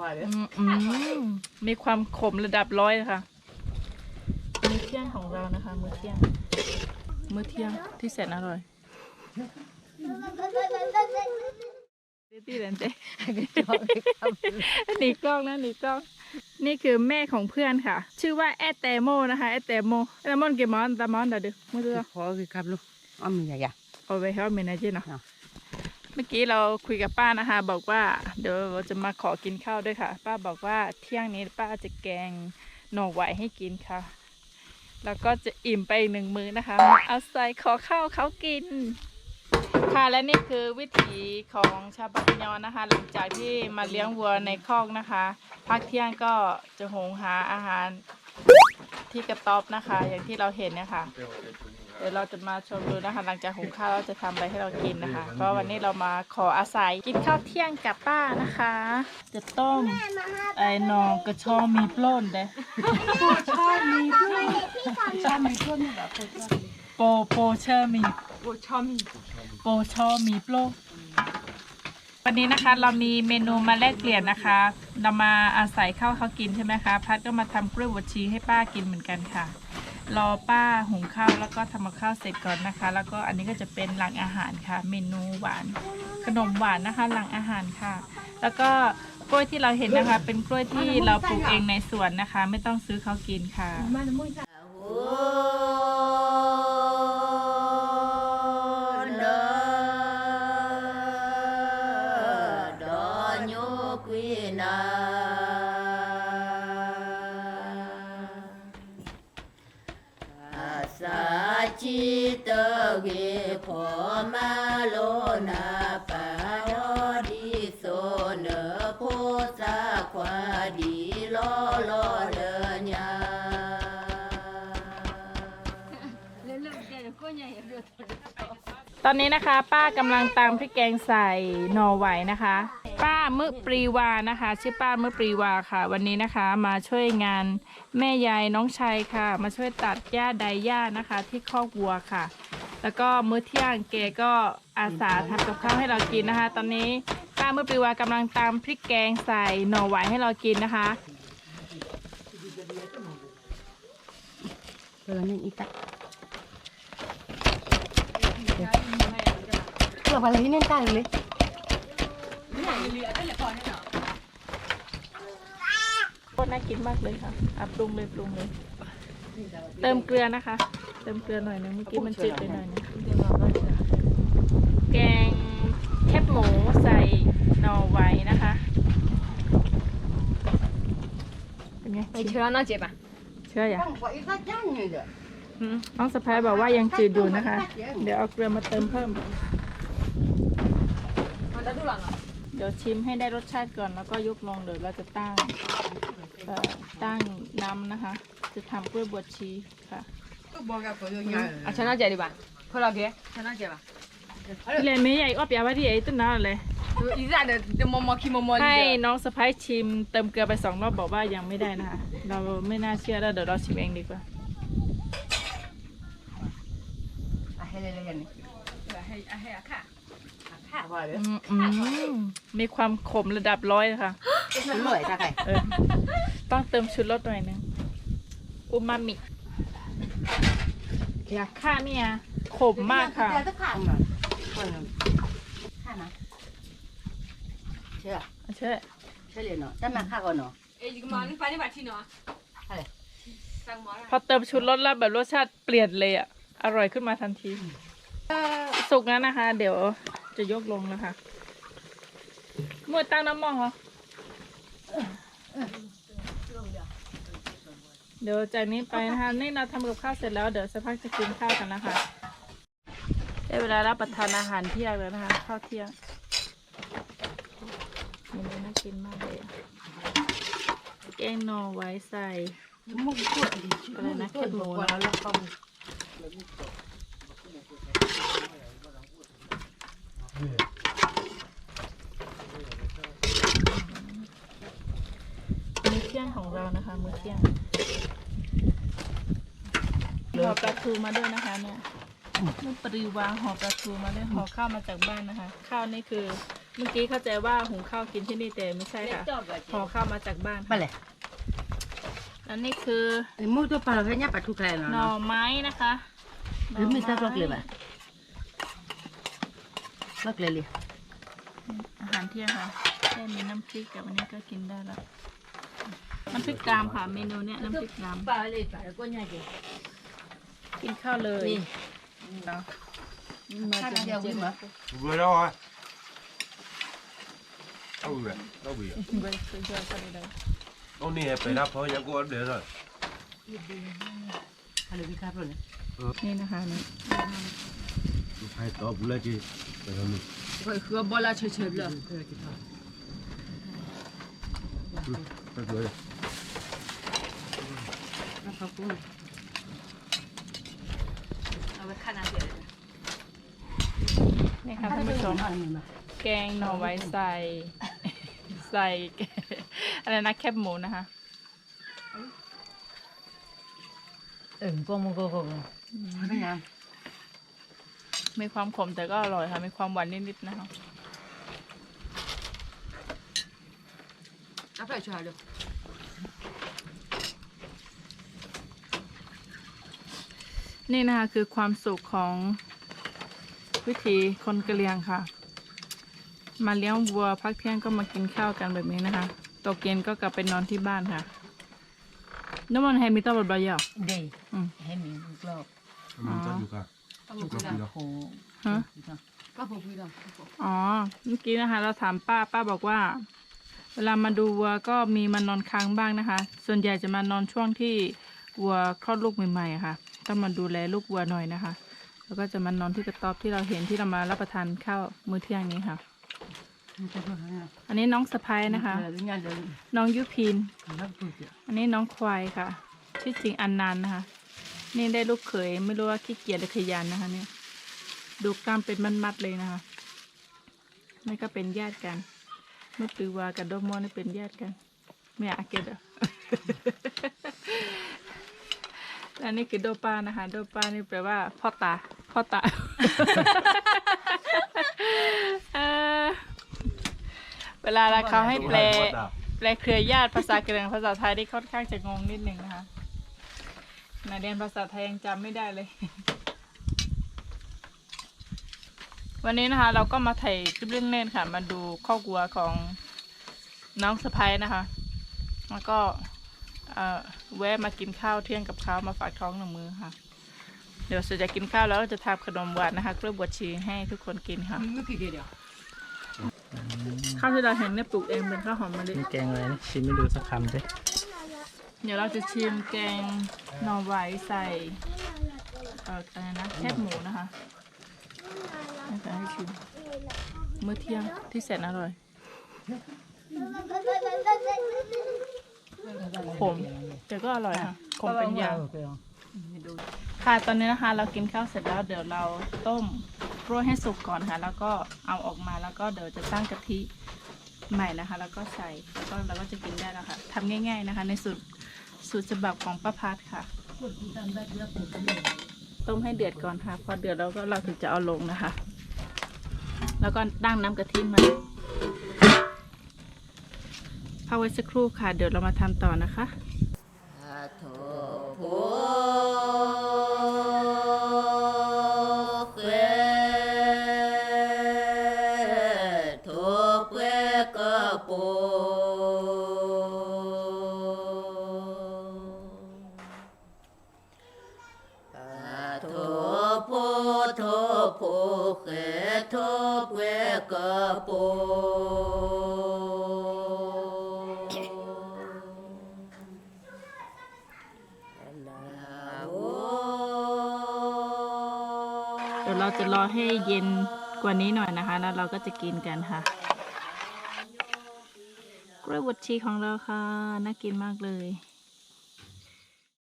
ว่าเลยอืมอืมมีความขมระดับร้อยนะคะมื้อเที่ยงของเรานะคะ มื้อเที่ยง มื้อเที่ยงที่แสนอร่อยตีแลนเต้หนีกล้องนะหนีกล้อง นี่คือแม่ของเพื่อนค่ะ ชื่อว่าแอตเตโมนะคะแอตเตโมแอตเตโมนเกมอนตามอนเดดึมือเรือพอคือครับลูกอ้อมใหญ่เอาไปให้เมนเจเนาะเนาะ เมื่อกี้เราคุยกับป้านะคะ บอกว่า เดี๋ยวเราจะมาขอกินข้าวด้วยค่ะ ป้าบอกว่าเที่ยงนี้ป้าจะแกงหน่อไหวให้กินค่ะ แล้วก็จะอิ่มไปอีกหนึ่งมื้อนะคะมาเอาใส่ขอข้าวเขากิน ค่ะและนี่คือวิถีของชาวปากยอนนะคะ หลังจากที่มาเลี้ยงวัวในคอกนะคะพักเที่ยงก็จะหงหาอาหารที่กระต๊อบนะคะ อย่างที่เราเห็นเนะคะ เดี๋ยวเราจะมาชมดูนะคะ หลังจากหุงข้าวเราจะทำอะไรให้เรากินนะคะ ก็วันนี้เรามาขออาศัยกินข้าวเที่ยงกับป้านะคะ จะต้มไอ้หนองกระชอมีปล้นเด้ชอบมีเพื่อนชอบมีเพื่อนแบบโปโปเชอร์มีโอ้ชอบมีโปชอมีโปรวันนี้นะคะเรามีเมนูมาแลกเปลี่ยนนะคะ เรามาอาศัยข้าวเขากินใช่ไหมคะ พัดก็มาทำกล้วยบวชชีให้ป้ากินเหมือนกันค่ะ รอป้าหุงข้าวแล้วก็ทำกับข้าวเสร็จก่อนนะคะ แล้วก็อันนี้ก็จะเป็นหลังอาหารค่ะ เมนูหวาน ขนมหวานนะคะ หลังอาหารค่ะ แล้วก็กล้วยที่เราเห็นนะคะ เป็นกล้วยที่เราปลูกเองในสวนนะคะ ไม่ต้องซื้อเขากินค่ะ จิตเวพอมาโลนาปาโยดิโสเนโพสาควาดีลโลเลญา ตอนนี้นะคะ ป้ากำลังตำพริกแกงใส่หน่อไหวนะคะ ป้ามือปรีวานะคะ ชื่อป้ามือปรีวาค่ะ วันนี้นะคะมาช่วยงานแม่ยายน้องชัยค่ะ มาช่วยตัดหญ้าใดหญ้านะคะ ที่คอกวัวค่ะ แล้วก็มื้อเที่ยงเกก็อาสาทำกับข้าวให้เรากินนะคะ ตอนนี้ป้ามือปรีวากำลังตำพริกแกงใส่หน่อไหวให้เรากินนะคะเออนี่อีกตักเกือบอะไรที่นั่นตั้งเลย โคตรน่ากินมากเลยค่ะอ่ะปรุงเลยปรุงเลย เติมเกลือนะคะ เติมเกลือหน่อยนึงเมื่อกี้มันจืดไปหน่อยนึงแกงแคบหมูใส่หน่อไว้นะคะ เป็นไง 你吃了那姐吧。 เชื่ออย่า ตั้งกว่าอีกตักย่างนี่เด้อ อืมน้องสะพ้ายบอกว่ายังจืดอยู่นะคะ เดี๋ยวเอาเกลือมาเติมเพิ่ม 我在路上呢。 เดี๋ยวชิมให้ได้รสชาติก่อนแล้วก็ยกลงเดี๋ยวเราจะตั้งตั้งน้ำนะคะ จะทำกล้วยบวชชีค่ะอาชนะใจดีป่ะพอลราเกะชนะใจป่ะเลยไม่ใหญ่อ้อปยาวที่ใหญ่ต้นน้ำเลยอีซ่าเดี๋ยวมอมอคิมอมอให้น้องสะพ้ายชิมเติมเกลือไปสองรอบบอกว่ายังไม่ได้นะคะเราไม่น่าเชื่อแล้วเดี๋ยวเราชิมเองดีกว่าให้เลยเลยกันให้ให้ค่ะ ว่าเลย อืมอืมมีความขมระดับร้อยนะคะ มันเหนื่อยจ้ะไก่ เออ ต้องเติมชูรสหน่อยนึงอูมามิอยากค่าเนี่ยขมมากค่ะ แต่ถ้าข้างน่ะคนข้างนะเชื่อ เชื่อ เชื่อเลยเนาะแต่มาข้าก่อนเนาะ 哎，这个嘛，你把你把听呢？好嘞。三毛 พอเติมชูรสแล้วแบบรสชาติเปลี่ยนเลยอ่ะ อร่อยขึ้นมาทันทีสุกแล้วนะคะ เดี๋ยว จะยกลงแล้วค่ะมวยตั้งน้ำมองเหรอ เดี๋ยวจากนี้ไปนะคะ นี่เราทำกับข้าวเสร็จแล้ว เดี๋ยวสักพักจะกินข้าวกันนะคะ ได้เวลารับประทานอาหารเที่ยงแล้วนะคะ ข้าวเที่ยงมันน่ากินมากเลยแกงนอไว้ใส่อะไรนะแคบหมูแล้วก็ มื้อเที่ยงของเรานะคะ มื้อเที่ยงห่อปลาทูมาด้วยนะคะ เนี่ยนี่ปริวางห่อปลาทูมาด้วยห่อข้าวมาจากบ้านนะคะ ข้าวนี่คือ เมื่อกี้เข้าใจว่าหุงข้าวกินที่นี่แต่ไม่ใช่ค่ะห่อข้าวมาจากบ้านไปเลยแล้วนี่คือไอ้มูตัวปลาแค่นี้ปลาทุกแค่นั้นหน่อไม้นะคะหรือมีสักล็อก เลยป่ะล็อกเลยเลยอาหารเที่ยงค่ะแค่มีน้ำพริกกับอันนี้ก็กินได้แล้ว น้ำพริกกรามค่ะเมนูเนี้ยน้ำพริกกรามปลาเลยปลาก็ง่ายดีกินข้าวเลยนี่เนาะมาจนเดียววิ่งมา Vừa đâu rồi? Đâu rồi? Đâu bị? ไปซื้อเยอะก็ได้เลย Ông này phải đáp thôi, nhá cô ăn đến rồi. ฮัลโหลพี่ครับเลยนี่นะคะนี่ Phải to bù lên chứ. Để làm gì? 会喝 Chyba bola cieciedla. Tak doje. Na fakulę. Ale kana wiele. นี่ค่ะท่านผู้ชมแกงหน่อไว้ใส่ ใส่อะไรนะแคบหมูนะคะ เออกงมงกงไม่ไง มีความขมแต่ก็อร่อยค่ะ มีความหวานนิดๆนะคะ รับไปชาเดี๋ยวนี่นะคะคือความสุขของวิธีคนกะเหรี่ยงค่ะ มาเลี้ยงวัวพักเที่ยงก็มากินข้าวกันแบบนี้นะคะตกเย็นก็กลับไปนอนที่บ้านค่ะน้ำมันแฮมิตาบดบายอะ 네, 응. 햄이 무거 워. 그럼 아. 짜줄 까? ฮะอ๋อ เมื่อกี้นะคะ เราถามป้า ป้าบอกว่า เวลามาดูวัวก็มีมันนอนค้างบ้างนะคะ ส่วนใหญ่จะมานอนช่วงที่วัวคลอดลูกใหม่ๆค่ะ ต้องมาดูแลลูกวัวหน่อยนะคะ แล้วก็จะมานอนที่กระต๊อบที่เราเห็นที่เรามารับประทานข้าวมื้อเที่ยงนี้ค่ะ อันนี้น้องสะพายนะคะ น้องยุพิน อันนี้น้องควายค่ะ ชื่อจริงอันนันนะคะ นี่ได้ลูกเขยไม่รู้ว่าขี้เกียจหรือขยันนะคะ เนี่ย ดูกล้ามเป็นมัดๆเลยนะคะนี่ก็เป็นญาติกันนุตือวากับโดโมนี่เป็นญาติกันไม่อาเกตอะและนี่คือโดปานะคะโดปานี่แปลว่าพ่อตาพ่อตาเอ่อเวลาเขาให้แปลแปลเครือญาติภาษาเหรี่ยงภาษาไทยได้ค่อนข้างจะงงนิดหนึ่งนะคะ นาเรียนภาษาไทยยังจำไม่ได้เลย วันนี้นะคะ เราก็มาถ่ายคลิปเรื่องเล่นค่ะ มาดูข้อกลัวของน้องสะพายนะคะ แล้วก็แวะมากินข้าวเที่ยงกับเขามาฝากท้องหนึ่งมือค่ะ เดี๋ยวเสุจะกินข้าวแล้วจะทำขนมหวานนะคะกล้วยบวชชีให้ทุกคนกินค่ะข้าวที่เราเห็นเนี่ยปลูกเองเป็นข้าวหอมมะลินแกงอะไรนี่ชิมไม่ดูสักคำสิ เดี๋ยวเราจะชิมแกงหน่อไว้ใส่เอ่ออะไรนะแคบหมูนะคะให้ใส่ให้ชิมมื้อเที่ยงที่แสนอร่อยขมแต่ก็อร่อยค่ะขมเป็นยาค่ะตอนนี้นะคะ เรากินข้าวเสร็จแล้วเดี๋ยวเราต้มกล้วยให้สุกก่อนค่ะ แล้วก็เอาออกมาแล้วก็เดี๋ยวจะตั้งกะทิใหม่นะคะ แล้วก็ใส่แล้วก็เราก็จะกินได้แล้วค่ะทำง่าย ๆนะคะ ในสูตร สูตรฉบับของป้าพัดค่ะ ต้มให้เดือดก่อนค่ะ พอเดือดแล้วก็เราถึงจะเอาลงนะคะ แล้วก็ตั้งน้ำกะทิมาพักไว้สักครู่ค่ะ เดี๋ยวเรามาทำต่อนะคะโป ดี๋ยวเราจะรอให้เย็นกว่านี้หน่อยนะคะ แล้วเราก็จะกินกันค่ะกล้วยบดชีของเราค่ะ น่ากินมากเลย